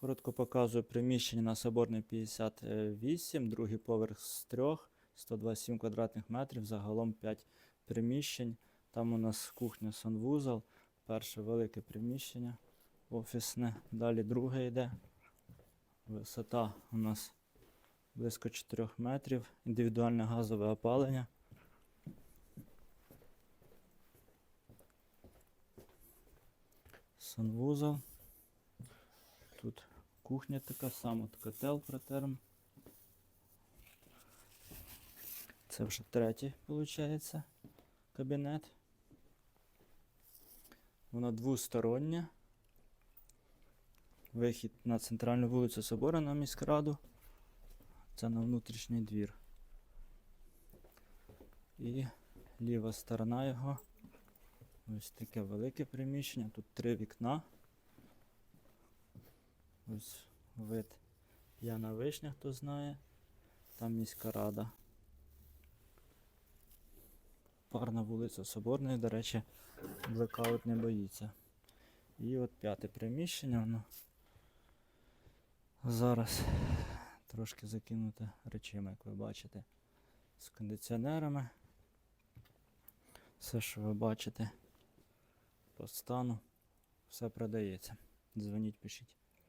Коротко показую приміщення на Соборний 58, другий поверх з трьох, 127 квадратних метрів, загалом 5 приміщень. Там у нас кухня санвузол, перше велике приміщення офісне, далі друге йде. Висота у нас близько 4 метрів, індивідуальне газове опалення. Санвузол. Тут кухня така сама, котел протерм. Це вже третій, виходить, кабінет. Воно двостороннє. Вихід на центральну вулицю Собора на міськраду. Це на внутрішній двір. І ліва сторона його. Ось таке велике приміщення. Тут три вікна. Ось вид п'яна вишня, хто знає. Там міська рада. Парна вулиця Соборної, до речі, блекаут не боїться. І от п'яте приміщення, воно зараз трошки закинуте речима, як ви бачите, з кондиціонерами. Все, що ви бачите по стану, все продається. Дзвоніть, пишіть.